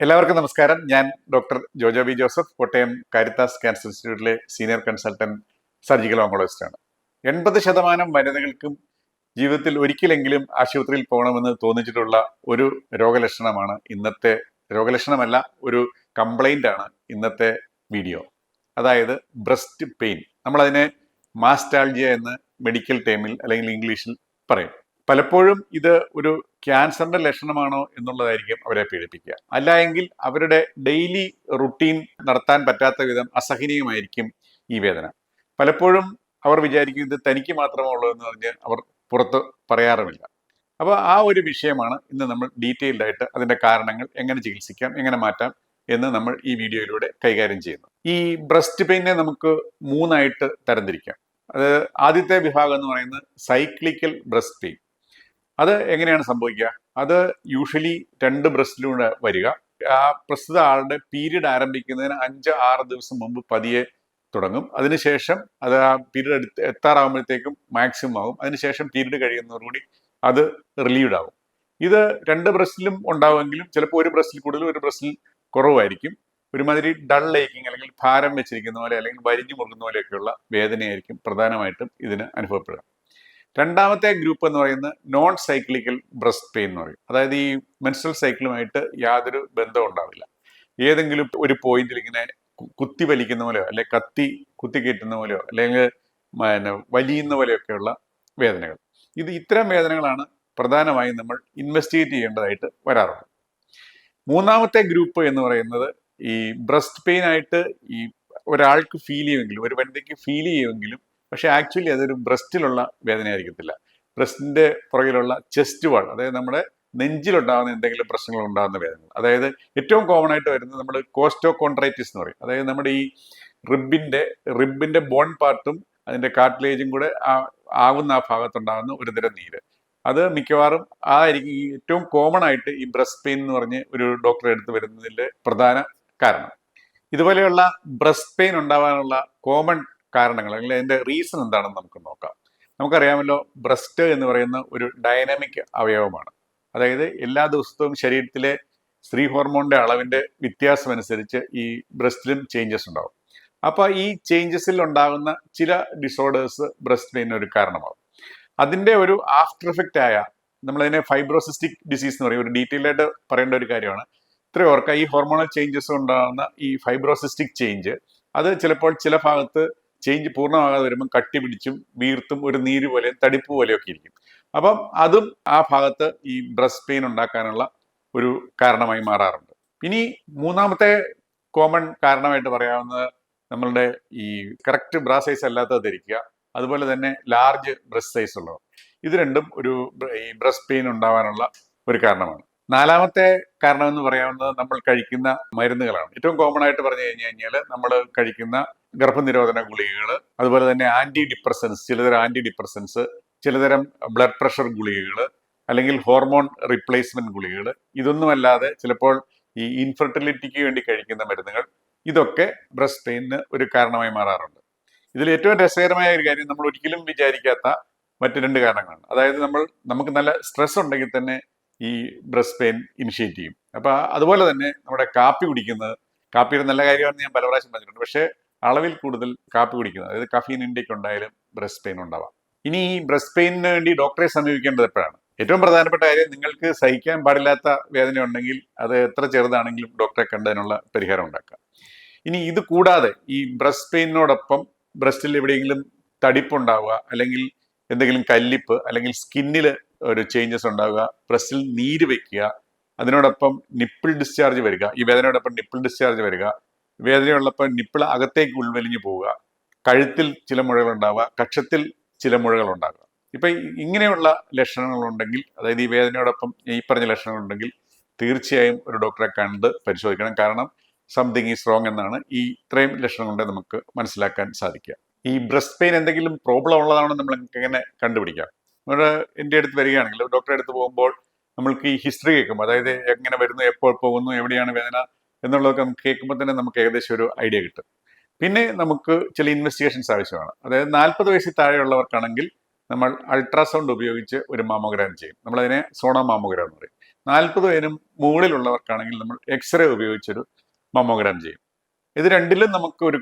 എല്ലാവർക്കും നമസ്കാരം. ഞാൻ doctor Jojo B Joseph Kottayam Caritas cancer ഇൻസ്റ്റിറ്റ്യൂട്ടിലെ സീനിയർ കൺസൾട്ടന്റ് സർജിക്കൽ ഓങ്കോളജിസ്റ്റ് ആണ്. എൺപത് ശതമാനം വനിതകൾക്കും ജീവിതത്തിൽ ഒരിക്കലെങ്കിലും ആശുപത്രിയിൽ പോകണമെന്ന് തോന്നിച്ചിട്ടുള്ള ഒരു രോഗലക്ഷണമാണ് ഇന്നത്തെ രോഗലക്ഷണമല്ല ഒരു കംപ്ലൈന്റ് ആണ് ഇന്നത്തെ വീഡിയോ അതായത് ബ്രസ്റ്റ് പെയിൻ നമ്മളതിനെ മാസ്റ്റാൾജിയ എന്ന് മെഡിക്കൽ ടേമിൽ അല്ലെങ്കിൽ ഇംഗ്ലീഷിൽ പറയും. പലപ്പോഴും ഇത് ഒരു ക്യാൻസറിന്റെ ലക്ഷണമാണോ എന്നുള്ളതായിരിക്കും അവരെ പീഡിപ്പിക്കുക. അല്ല എങ്കിൽ അവരുടെ ഡെയിലി റുട്ടീൻ നടത്താൻ പറ്റാത്ത വിധം അസഹനീയമായിരിക്കും ഈ വേദന. പലപ്പോഴും അവർ വിചാരിക്കും ഇത് തനിക്ക് മാത്രമേ ഉള്ളൂ എന്ന് പറഞ്ഞ് അവർ പുറത്ത് പറയാറുമില്ല. അപ്പോൾ ആ ഒരു വിഷയമാണ് ഇന്ന് നമ്മൾ ഡീറ്റെയിൽഡ് ആയിട്ട് അതിന്റെ കാരണങ്ങൾ എങ്ങനെ ചികിത്സിക്കാം എങ്ങനെ മാറ്റാം എന്ന് നമ്മൾ ഈ വീഡിയോയിലൂടെ കൈകാര്യം ചെയ്യുന്നു. ഈ ബ്രസ്റ്റ് പെയിനെ നമുക്ക് മൂന്നായിട്ട് തരംതിരിക്കാം. അത് ആദ്യത്തെ വിഭാഗം എന്ന് പറയുന്നത് സൈക്ലിക്കൽ ബ്രസ്റ്റ് പെയിൻ. അത് എങ്ങനെയാണ് സംഭവിക്കുക? അത് യൂഷ്വലി രണ്ട് ബ്രസ്റ്റിലൂടെ വരിക. ആ പ്രസ്തുത ആളുടെ പീരീഡ് ആരംഭിക്കുന്നതിന് അഞ്ച് ആറ് ദിവസം മുമ്പ് പതിയെ തുടങ്ങും. അതിനുശേഷം അത് ആ പീരീഡ് എടുത്ത് എത്താറാകുമ്പോഴത്തേക്കും മാക്സിമം ആകും അതിനുശേഷം പീരീഡ് കഴിയുന്നതോടുകൂടി അത് റിലീവ്ഡ് ആകും ഇത് രണ്ട് ബ്രസ്റ്റിലും ഉണ്ടാവുമെങ്കിലും ചിലപ്പോൾ ഒരു ബ്രസ്റ്റിൽ കൂടുതൽ ഒരു ബ്രസ്റ്റിൽ കുറവായിരിക്കും ഒരുമാതിരി ഡൾ ഏക്കിങ് അല്ലെങ്കിൽ ഭാരം വെച്ചിരിക്കുന്ന പോലെ അല്ലെങ്കിൽ വരിഞ്ഞു മുറുകുന്ന പോലെയൊക്കെയുള്ള വേദനയായിരിക്കും പ്രധാനമായിട്ടും ഇതിന് അനുഭവപ്പെടുക. രണ്ടാമത്തെ ഗ്രൂപ്പ് എന്ന് പറയുന്നത് നോൺ സൈക്ലിക്കൽ ബ്രസ്റ്റ് പെയിൻ എന്ന് പറയും. അതായത് ഈ മെൻസ്ട്രൽ സൈക്കിളുമായിട്ട് യാതൊരു ബന്ധവും ഉണ്ടാവില്ല. ഏതെങ്കിലും ഒരു പോയിന്റിൽ ഇങ്ങനെ കുത്തി വലിക്കുന്ന പോലെയോ അല്ലെ കത്തി കുത്തി കയറ്റുന്ന പോലെയോ അല്ലെങ്കിൽ പിന്നെ വലിയുന്ന പോലെയൊക്കെയുള്ള വേദനകൾ. ഇത് ഇത്തരം വേദനകളാണ് പ്രധാനമായും നമ്മൾ ഇൻവെസ്റ്റിഗേറ്റ് ചെയ്യേണ്ടതായിട്ട് വരാറുള്ളത് മൂന്നാമത്തെ ഗ്രൂപ്പ് എന്ന് പറയുന്നത് ഈ ബ്രസ്റ്റ് പെയിൻ ആയിട്ട് ഈ ഒരാൾക്ക് ഫീൽ ചെയ്യുമെങ്കിലും ഒരു വനിതയ്ക്ക് ഫീൽ ചെയ്യുമെങ്കിലും പക്ഷെ ആക്ച്വലി അതൊരു ബ്രസ്റ്റിലുള്ള വേദനയായിരിക്കത്തില്ല. ബ്രസ്റ്റിന്റെ പുറകിലുള്ള ചെസ്റ്റ് വാൾ അതായത് നമ്മുടെ നെഞ്ചിലുണ്ടാകുന്ന എന്തെങ്കിലും പ്രശ്നങ്ങൾ ഉണ്ടാകുന്ന വേദന അതായത് ഏറ്റവും കോമൺ ആയിട്ട് വരുന്നത് നമ്മൾ കോസ്റ്റോ കോൺട്രൈറ്റിസ് എന്ന് പറയും. അതായത് നമ്മുടെ ഈ റിബിന്റെ റിബിന്റെ ബോൺ പാർട്ടും അതിന്റെ കാർട്ടിലേജും കൂടെ ആവുന്ന ആ ഭാഗത്തുണ്ടാകുന്ന ഒരുതരം നീര്. അത് മിക്കവാറും ആയിരിക്കും ഏറ്റവും കോമൺ ആയിട്ട് ഈ ബ്രസ്റ്റ് പെയിൻ എന്ന് പറഞ്ഞ് ഒരു ഡോക്ടറെ അടുത്ത് വരുന്നതിന്റെ പ്രധാന കാരണം. ഇതുപോലെയുള്ള ബ്രസ്റ്റ് പെയിൻ ഉണ്ടാവാനുള്ള കോമൺ കാരണങ്ങൾ അല്ലെങ്കിൽ അതിന്റെ റീസൺ എന്താണെന്ന് നമുക്ക് നോക്കാം. നമുക്കറിയാമല്ലോ ബ്രസ്റ്റ് എന്ന് പറയുന്ന ഒരു ഡൈനാമിക് അവയവമാണ്. അതായത് എല്ലാ ദിവസവും ശരീരത്തിലെ സ്ത്രീ ഹോർമോണിന്റെ അളവിന്റെ വ്യത്യാസം അനുസരിച്ച് ഈ ബ്രസ്റ്റിലും ചേഞ്ചസ് ഉണ്ടാവും. അപ്പൊ ഈ ചേഞ്ചസിൽ ഉണ്ടാകുന്ന ചില ഡിസോർഡേഴ്സ് ബ്രസ്റ്റ് പെയിന് ഒരു കാരണമാകും അതിന്റെ ഒരു ആഫ്റ്റർ എഫക്റ്റ് ആയ നമ്മളതിനെ ഫൈബ്രോസിസ്റ്റിക് ഡിസീസ് എന്ന് പറയും. ഒരു ഡീറ്റെയിൽ ആയിട്ട് പറയേണ്ട ഒരു കാര്യമാണ്. ഇത്രയും ഓർക്കുക ഈ ഹോർമോണൽ ചേഞ്ചസ് ഉണ്ടാകുന്ന ഈ ഫൈബ്രോസിസ്റ്റിക് ചേഞ്ച് അത് ചിലപ്പോൾ ചില ഭാഗത്ത് ചേഞ്ച് പൂർണമാകാതെ വരുമ്പോൾ കട്ടി പിടിച്ചും വീർത്തും ഒരു നീര് പോലെയും തടിപ്പ് പോലെയൊക്കെ ഇരിക്കും. അപ്പം അതും ആ ഭാഗത്ത് ഈ ബ്രസ്റ്റ് പെയിൻ ഉണ്ടാക്കാനുള്ള ഒരു കാരണമായി മാറാറുണ്ട്. ഇനി മൂന്നാമത്തെ കോമൺ കാരണമായിട്ട് പറയാവുന്നത് നമ്മളുടെ ഈ കറക്റ്റ് ബ്രാ സൈസ് അല്ലാത്തത് ധരിക്കുക അതുപോലെ തന്നെ ലാർജ് ബ്രസ്റ്റ് സൈസ് ഉള്ളവർ. ഇത് രണ്ടും ഒരു ഈ ബ്രസ്റ്റ് പെയിൻ ഉണ്ടാവാനുള്ള ഒരു കാരണമാണ്. നാലാമത്തെ കാരണം എന്ന് പറയാവുന്നത് നമ്മൾ കഴിക്കുന്ന മരുന്നുകളാണ്. ഏറ്റവും കോമൺ ആയിട്ട് പറഞ്ഞു കഴിഞ്ഞു കഴിഞ്ഞാൽ നമ്മൾ കഴിക്കുന്ന ഗർഭനിരോധന ഗുളികകൾ അതുപോലെ തന്നെ ആന്റി ഡിപ്രസൻസ് ചിലതരം ആന്റി ഡിപ്രസൻസ് ചിലതരം ബ്ലഡ് പ്രഷർ ഗുളികകൾ അല്ലെങ്കിൽ ഹോർമോൺ റീപ്ലേസ്മെന്റ് ഗുളികകൾ ഇതൊന്നുമല്ലാതെ ചിലപ്പോൾ ഈ ഇൻഫെർട്ടിലിറ്റിക്ക് വേണ്ടി കഴിക്കുന്ന മരുന്നുകൾ ഇതൊക്കെ ബ്രസ്റ്റ് പെയിന് ഒരു കാരണമായി മാറാറുണ്ട്. ഇതിൽ ഏറ്റവും രസകരമായ ഒരു കാര്യം നമ്മൾ ഒരിക്കലും വിചാരിക്കാത്ത മറ്റു രണ്ട് കാരണങ്ങളാണ്. അതായത് നമ്മൾ നമുക്ക് നല്ല സ്ട്രെസ് ഉണ്ടെങ്കിൽ തന്നെ ഈ ബ്രസ്റ്റ് പെയിൻ ഇനിഷ്യേറ്റ് ചെയ്യും. അപ്പൊ അതുപോലെ തന്നെ നമ്മുടെ കാപ്പി കുടിക്കുന്നത് കാപ്പിയുടെ നല്ല കാര്യമാണെന്ന് ഞാൻ പല പ്രാവശ്യം പറഞ്ഞിട്ടുണ്ട്. പക്ഷേ അളവിൽ കൂടുതൽ കാപ്പി കുടിക്കുന്നത് അതായത് കഫീൻ ഇൻടേക്ക് ഉണ്ടായാലും ബ്രസ്റ്റ് പെയിൻ ഉണ്ടാവാം. ഇനി ഈ ബ്രസ്റ്റ് പെയിനിന് വേണ്ടി ഡോക്ടറെ സമീപിക്കേണ്ടത് എപ്പോഴാണ്? ഏറ്റവും പ്രധാനപ്പെട്ട കാര്യം നിങ്ങൾക്ക് സഹിക്കാൻ പാടില്ലാത്ത വേദന ഉണ്ടെങ്കിൽ അത് എത്ര ചെറുതാണെങ്കിലും ഡോക്ടറെ കണ്ടതിനുള്ള പരിഹാരം ഉണ്ടാക്കാം. ഇനി ഇത് കൂടാതെ ഈ ബ്രസ്റ്റ് പെയിനോടൊപ്പം ബ്രസ്റ്റിൽ എവിടെയെങ്കിലും തടിപ്പുണ്ടാവുക അല്ലെങ്കിൽ എന്തെങ്കിലും കല്ലിപ്പ് അല്ലെങ്കിൽ സ്കിന്നിൽ ഒരു ചേഞ്ചസ് ഉണ്ടാവുക. ബ്രസ്റ്റിൽ നീര് വയ്ക്കുക അതിനോടൊപ്പം നിപ്പിൾ ഡിസ്ചാർജ് വരിക. ഈ വേദനയോടൊപ്പം നിപ്പിൾ ഡിസ്ചാർജ് വരിക. വേദനയുള്ളപ്പോൾ നിപ്പിൾ അകത്തേക്ക് ഉൾവലിഞ്ഞു പോവുക. കഴുത്തിൽ ചില മുഴകൾ ഉണ്ടാവുക. കക്ഷത്തിൽ ചില മുഴകൾ ഉണ്ടാകുക ഇപ്പം ഇങ്ങനെയുള്ള ലക്ഷണങ്ങളുണ്ടെങ്കിൽ അതായത് ഈ വേദനയോടൊപ്പം ഈ പറഞ്ഞ ലക്ഷണങ്ങളുണ്ടെങ്കിൽ തീർച്ചയായും ഒരു ഡോക്ടറെ കണ്ട് പരിശോധിക്കണം. കാരണം സംതിങ് ഈസ് റോങ് എന്നാണ് ഈ ഇത്രയും ലക്ഷണം കൊണ്ട് നമുക്ക് മനസ്സിലാക്കാൻ സാധിക്കുക. ഈ ബ്രസ്റ്റ് പെയിൻ എന്തെങ്കിലും പ്രോബ്ലം ഉള്ളതാണോ നമ്മൾ എങ്ങനെ കണ്ടുപിടിക്കാം? നമ്മുടെ എന്റെ അടുത്ത് വരികയാണെങ്കിൽ ഡോക്ടറെ അടുത്ത് പോകുമ്പോൾ നമ്മൾക്ക് ഈ ഹിസ്റ്ററി കേൾക്കും അതായത് എങ്ങനെ വരുന്നു എപ്പോൾ പോകുന്നു എവിടെയാണ് വേദന എന്നുള്ളതൊക്കെ നമുക്ക് കേൾക്കുമ്പോൾ തന്നെ നമുക്ക് ഏകദേശം ഒരു ഐഡിയ കിട്ടും. പിന്നെ നമുക്ക് ചില ഇൻവെസ്റ്റിഗേഷൻസ് ആവശ്യമാണ്. അതായത് നാൽപ്പത് വയസ്സിൽ താഴെയുള്ളവർക്കാണെങ്കിൽ നമ്മൾ അൾട്രാസൗണ്ട് ഉപയോഗിച്ച് ഒരു മാമോഗ്രാം ചെയ്യും. നമ്മളതിനെ സോണോ മാമോഗ്രാം എന്ന് പറയും. നാൽപ്പത് വയനും മുകളിലുള്ളവർക്കാണെങ്കിൽ നമ്മൾ എക്സ്റേ ഉപയോഗിച്ചൊരു മാമോഗ്രാം ചെയ്യും. ഇത് രണ്ടിലും നമുക്ക് ഒരു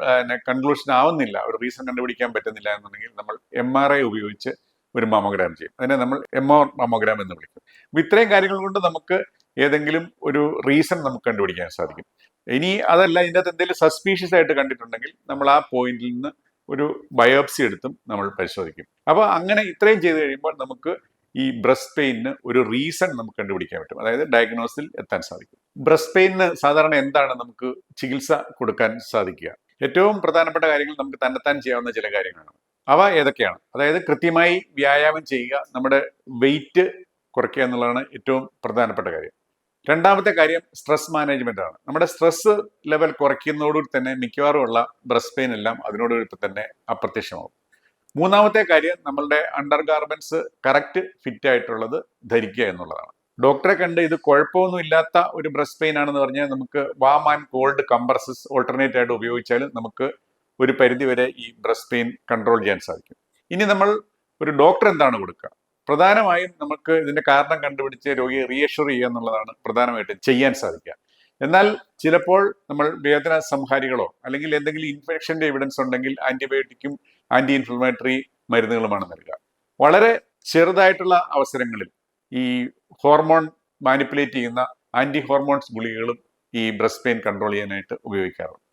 കൺക്ലൂഷൻ ആവുന്നില്ല. ഒരു റീസൺ കണ്ടുപിടിക്കാൻ പറ്റുന്നില്ല എന്നുണ്ടെങ്കിൽ നമ്മൾ എം ആർ ഐ ഉപയോഗിച്ച് ഒരു മാമോഗ്രാം ചെയ്യും. അതിനെ നമ്മൾ എം ആർ മാമോഗ്രാം എന്ന് വിളിക്കും. അപ്പം ഇത്രയും കാര്യങ്ങൾ കൊണ്ട് നമുക്ക് ഏതെങ്കിലും ഒരു റീസൺ നമുക്ക് കണ്ടുപിടിക്കാൻ സാധിക്കും. ഇനി അതല്ല ഇതിന്റെ അകത്ത് എന്തെങ്കിലും സസ്പീഷ്യസ് ആയിട്ട് കണ്ടിട്ടുണ്ടെങ്കിൽ നമ്മൾ ആ പോയിന്റിൽ നിന്ന് ഒരു ബയോപ്സി എടുത്തും നമ്മൾ പരിശോധിക്കും. അപ്പോൾ അങ്ങനെ ഇത്രയും ചെയ്ത് കഴിയുമ്പോൾ നമുക്ക് ഈ ബ്രസ്റ്റ് പെയിന് ഒരു റീസൺ നമുക്ക് കണ്ടുപിടിക്കാൻ പറ്റും. അതായത് ഡയഗ്നോസിൽ എത്താൻ സാധിക്കും. ബ്രസ്റ്റ് പെയിന് സാധാരണ എന്താണ് നമുക്ക് ചികിത്സ കൊടുക്കാൻ സാധിക്കുക? ഏറ്റവും പ്രധാനപ്പെട്ട കാര്യങ്ങൾ നമുക്ക് തന്നെത്താൻ ചെയ്യാവുന്ന ചില കാര്യങ്ങളാണ്. അവ ഏതൊക്കെയാണ്? അതായത് കൃത്യമായി വ്യായാമം ചെയ്യുക നമ്മുടെ വെയിറ്റ് കുറയ്ക്കുക എന്നുള്ളതാണ് ഏറ്റവും പ്രധാനപ്പെട്ട കാര്യം. രണ്ടാമത്തെ കാര്യം സ്ട്രെസ് മാനേജ്മെന്റ് ആണ്. നമ്മുടെ സ്ട്രെസ് ലെവൽ കുറയ്ക്കുന്നതോടുകൂടി തന്നെ മിക്കവാറും ഉള്ള ബ്രസ്റ്റ് പെയിൻ എല്ലാം അതിനോടൊപ്പം തന്നെ അപ്രത്യക്ഷമാകും മൂന്നാമത്തെ കാര്യം നമ്മളുടെ അണ്ടർ ഗാർമെന്റ്സ് കറക്റ്റ് ഫിറ്റ് ആയിട്ടുള്ളത് ധരിക്കുക എന്നുള്ളതാണ്. ഡോക്ടറെ കണ്ട് ഇത് കുഴപ്പമൊന്നും ഇല്ലാത്ത ഒരു ബ്രസ്റ്റ് പെയിൻ ആണെന്ന് പറഞ്ഞാൽ നമുക്ക് warm and cold compresses alternate ആയിട്ട് ഉപയോഗിച്ചാൽ നമുക്ക് ഒരു പരിധിവരെ ഈ ബ്രസ്റ്റ് പെയിൻ കൺട്രോൾ ചെയ്യാൻ സാധിക്കും. ഇനി നമ്മൾ ഒരു ഡോക്ടർ എന്താണ് കൊടുക്കുക? പ്രധാനമായും നമുക്ക് ഇതിന്റെ കാരണം കണ്ടുപിടിച്ച് രോഗിയെ റീഅഷർ ചെയ്യുക എന്നുള്ളതാണ് പ്രധാനമായിട്ടും ചെയ്യാൻ സാധിക്കുക. എന്നാൽ ചിലപ്പോൾ നമ്മൾ വേദന സംഹാരികളോ അല്ലെങ്കിൽ എന്തെങ്കിലും ഇൻഫെക്ഷന്റെ എവിഡൻസ് ഉണ്ടെങ്കിൽ ആന്റിബയോട്ടിക്കും ആന്റി ഇൻഫ്ലമേറ്ററി മരുന്നുകളുമാണ് നൽകുക. വളരെ ചെറുതായിട്ടുള്ള അവസരങ്ങളിൽ ഈ ഹോർമോൺ മാനിപ്പുലേറ്റ് ചെയ്യുന്ന ആന്റി ഹോർമോൺസ് ഗുളികകളും ഈ ബ്രസ്റ്റ് പെയിൻ കൺട്രോൾ ചെയ്യാനായിട്ട് ഉപയോഗിക്കാറുണ്ട്.